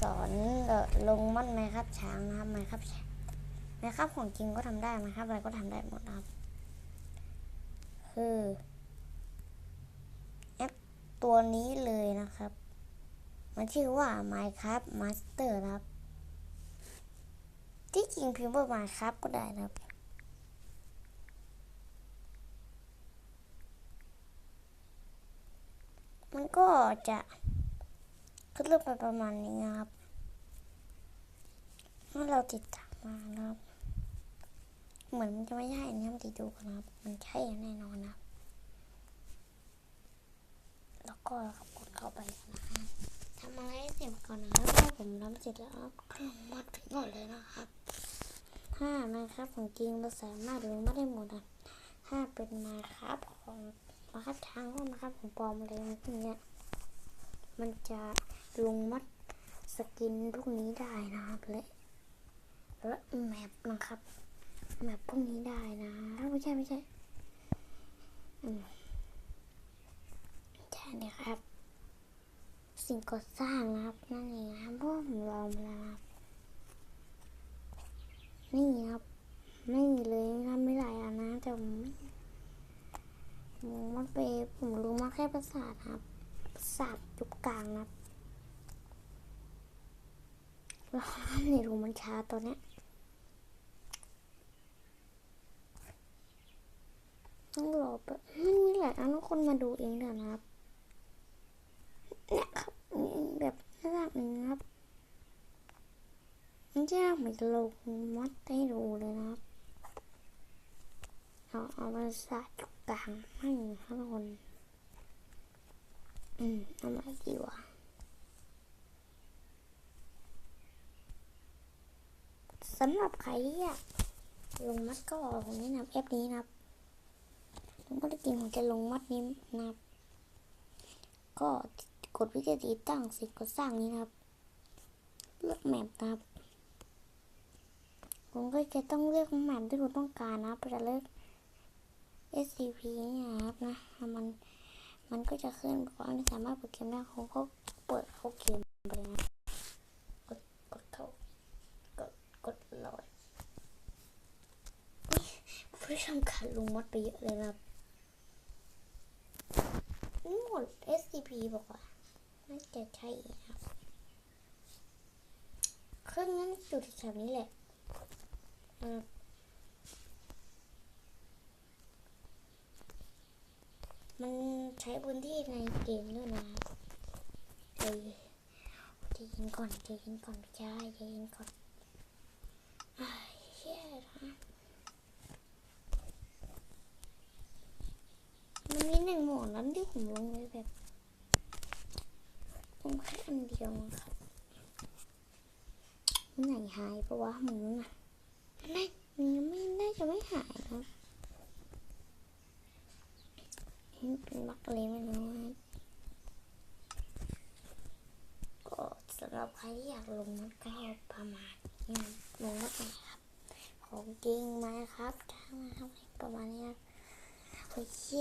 สอนลงมัดไหมครับช้างนะครับไหมครับช้างไหมครับของจริงก็ทำได้ไหมครับอะไรก็ทำได้หมดครับ คือแอปตัวนี้เลยนะครับ มันชื่อว่า Minecraft Master ครับ ที่จริงพิมพ์ว่า Minecraft ก็ได้นะครับมันก็จะ ขึ้นเรื่องไปประมาณนี้นะครับเมื่อเราติดตามมานะครับ เหมือนมันจะไม่ใช่นะครับติดดูกันนะครับ มันใช่แน่นอนนะครับ แล้วก็ครับกดเข้าไปนะครับทำอะไรเสร็จก่อนนะครับเพราะผมทำเสร็จแล้วก็ลงมัดถึงก่อนเลยนะครับถ้านะครับของจริงเราสามารถลงมัดได้หมดนะถ้าเป็นมาครับของมาครับทางก็มาครับของปลอมอะไรพวกเนี้ย มันจะลงมัดสกินพวกนี้ได้นะครับและและแมปนะครับ แมปพวกนี้ได้นะไม่ใช่ไม่ใช่ใช่เลยครับ สิ่งก่อสร้างนะครับ นั่นเองนะครับเพราะว่าผมลองมาแล้วนะครับนี่ครับไม่เลยนะครับไม่หลายอันนะแต่ผมมันไปผมรู้มาแค่ภาษาทครับ สัตว์ยุคกลางนะแล้วในรูมันช้าตอนเนี้ยต้องรอแบบมันมีหลายอันทุกคนมาดูเองเถอะนะครับเนี่ยครับแบบระดับหนึงนะครับมันจะเหมือนลงมัดให้ดูเลยนะครับเอาเอาภาษายุคกลางให้นะครับทุกคน อืมเอามาดีกว่า สำหรับใครที่อยากลงมัดก็ผมแนะนำแอปนี้นะครับผมก็ได้จริงผมจะลงมัดนี้นะครับ ก็กดวิธีติดตั้งสิ่งก่อสร้างนี้นะครับ เลือกแมปนะครับผมก็จะต้องเลือกแมปที่ผมต้องการนะครับจะเลือก SCP นี่นะครับนะมันมันก็จะขึ้นบอกว่าไม่สามารถเปิดเกมได้เขาก็เปิดเข้าเกมไปเลยนะกดกดเข้ากดกดลอย ผู้ชมขาดลงมดไปเยอะเลยนะนี่หมด SCP บอกว่าน่าจะใช่ครับเครื่องนั้นอยู่แถวนี้แหละมันใช้พื้นที่ในเกมด้วยนะครับใจใจเย็นก่อนใจเย็นก่อนพี่ชายใจเย็นก่อนอ้ายเชี่ยนะมันมีหนึ่งโหมดนั้นที่ ผมลงไว้แบบลงแค่อันเดียวครับมันไหนหายปะวะหมูน่ะไม่มันยังไม่น่าจะไม่หายครับเป็นบักเลยม่รู้นะก็สำหรับใครที่อยากลงมันก็ประมาณนี้ลงมาไหนครับของจริงไหมครับถ้ามาทำประมาณนี้นะโอเชี่ย